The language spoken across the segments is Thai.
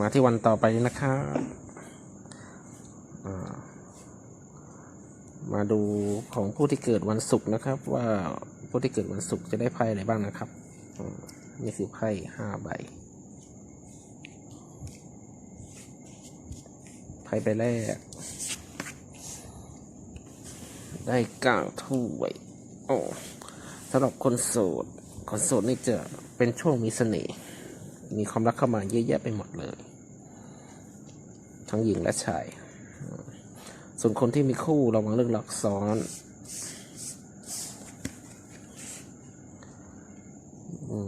มาที่วันต่อไปนะครับมาดูของผู้ที่เกิดวันศุกร์นะครับ ว่าผู้ที่เกิดวันศุกร์จะได้ไพ่อะไรบ้างนะครับนี่คือไพ่ห้าใบไพ่ใบแรก ได้เก้าถ้วยโอ้สำหรับคนโสดคนโสดนี่จะเป็นช่วงมีเสน่ห์ มีความรักเข้ามาเยอะแยะไปหมดเลย ทั้งหญิงและชาย ส่วนคนที่มีคู่ระวังเรื่องหลักซ้อน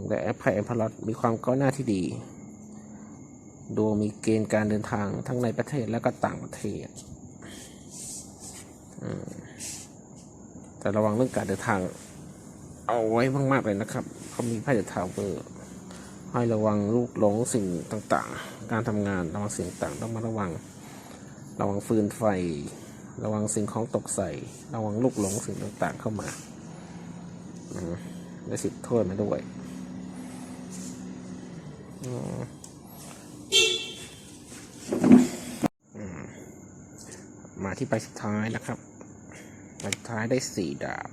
และแอปไพแอพลัดมีความก้าวหน้าที่ดี ดวงมีเกณฑ์การเดินทางทั้งในประเทศและก็ต่างประเทศ แต่ระวังเรื่องการเดินทาง เอาไว้มากๆเลยนะครับ เขามีไพ่เดอะทาวเวอร์ ให้ระวังลูกหลงสิ่งต่างๆ การทำงานระวังสิ่งต่างต้องมาระวัง ระวังฟืนไฟ ระวังสิ่งของตกใส่ ระวังลูกหลงสิ่งต่างๆเข้ามาอืมได้สิบถ้วยมาด้วยมาที่ใบสุดท้ายนะครับใบสุดท้ายได้สี่ดาบ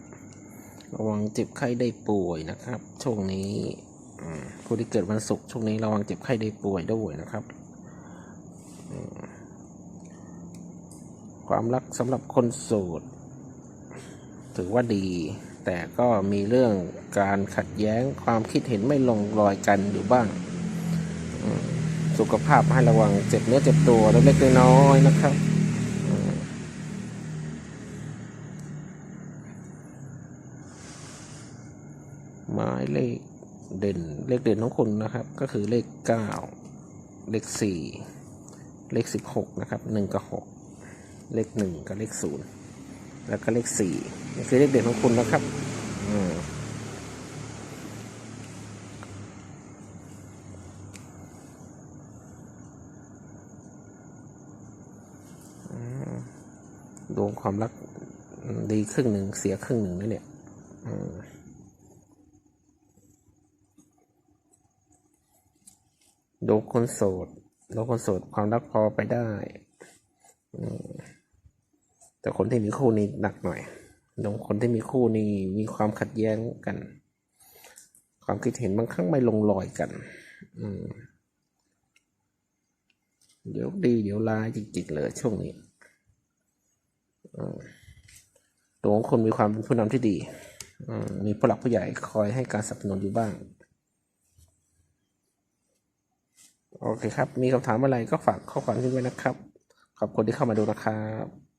ระวังเจ็บไข้ได้ป่วยนะครับ ช่วงนี้ ผู้ที่เกิดวันศุกร์ช่วงนี้ระวังเจ็บไข้ได้ป่วยด้วยนะครับ ความรักสำหรับคนโสดถือว่าดี แต่ก็มีเรื่องการขัดแย้งความคิดเห็นไม่ลงรอยกันอยู่บ้าง สุขภาพให้ระวังเจ็บเนื้อเจ็บตัวเล็กๆน้อยๆนะครับหมายเลข เด่นเลขเด่นของคุณนะครับ ก็คือเลขเก้าเลขสี่เลขสิบหกนะครับหนึ่งกับหกเลขหนึ่งกับเลขศูนย์แล้วก็เลขสี่นี่คือเลขเด่นของคุณนะครับอืมดวงความรักดีครึ่งหนึ่งเสียครึ่งหนึ่งนะเนี่ย อืมดูคนโสดดูคนโสดความรักพอไปได้ แต่คนที่มีคู่นี่หนักหน่อยดูคนที่มีคู่นี่มีความขัดแย้งกัน ความคิดเห็นบางครั้งไม่ลงรอยกัน อืมเดี๋ยวดีเดี๋ยวร้ายจริงๆเลยช่วงนี้ตัวของคนมีความเป็นผู้นำที่ดี มีผู้หลักผู้ใหญ่คอยให้การสนับสนุนอยู่บ้าง โอเคครับ มีคำถามอะไรก็ฝากข้อความทิ้งไว้นะครับ ขอบคุณที่เข้ามาดูนะครับ